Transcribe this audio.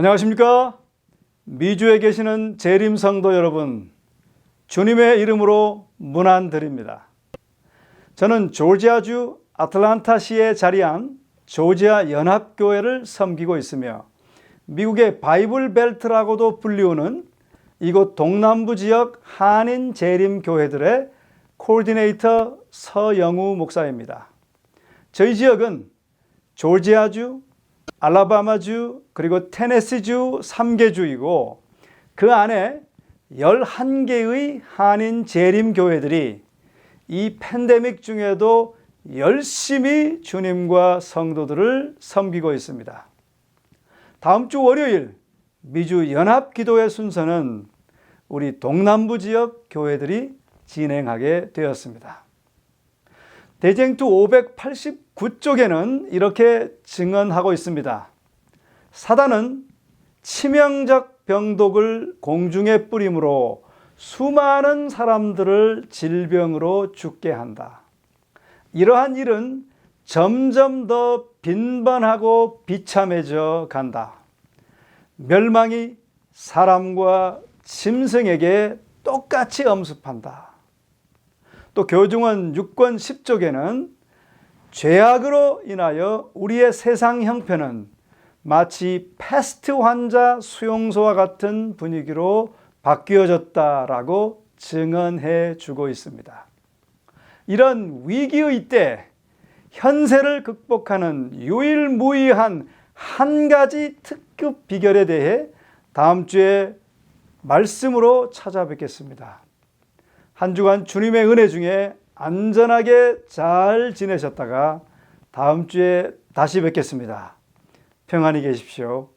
안녕하십니까? 미주에 계시는 재림 성도 여러분, 주님의 이름으로 문안드립니다. 저는 조지아주 아틀란타시에 자리한 조지아 연합교회를 섬기고 있으며 미국의 바이블 벨트라고도 불리우는 이곳 동남부 지역 한인 재림 교회들의 코디네이터 서영우 목사입니다. 저희 지역은 조지아주, 알라바마주, 그리고 테네시주 3개 주이고 그 안에 11개의 한인 재림 교회들이 이 팬데믹 중에도 열심히 주님과 성도들을 섬기고 있습니다. 다음 주 월요일 미주 연합 기도회 순서는 우리 동남부 지역 교회들이 진행하게 되었습니다. 대쟁투 589쪽에는 이렇게 증언하고 있습니다. 사단은 치명적 병독을 공중에 뿌림으로 수많은 사람들을 질병으로 죽게 한다. 이러한 일은 점점 더 빈번하고 비참해져 간다. 멸망이 사람과 짐승에게 똑같이 엄습한다. 또 교중원 6권 10쪽에는 죄악으로 인하여 우리의 세상 형편은 마치 패스트 환자 수용소와 같은 분위기로 바뀌어졌다라고 증언해 주고 있습니다. 이런 위기의 때 현세를 극복하는 유일무이한 한 가지 특급 비결에 대해 다음 주에 말씀으로 찾아뵙겠습니다. 한 주간 주님의 은혜 중에 안전하게 잘 지내셨다가 다음 주에 다시 뵙겠습니다. 평안히 계십시오.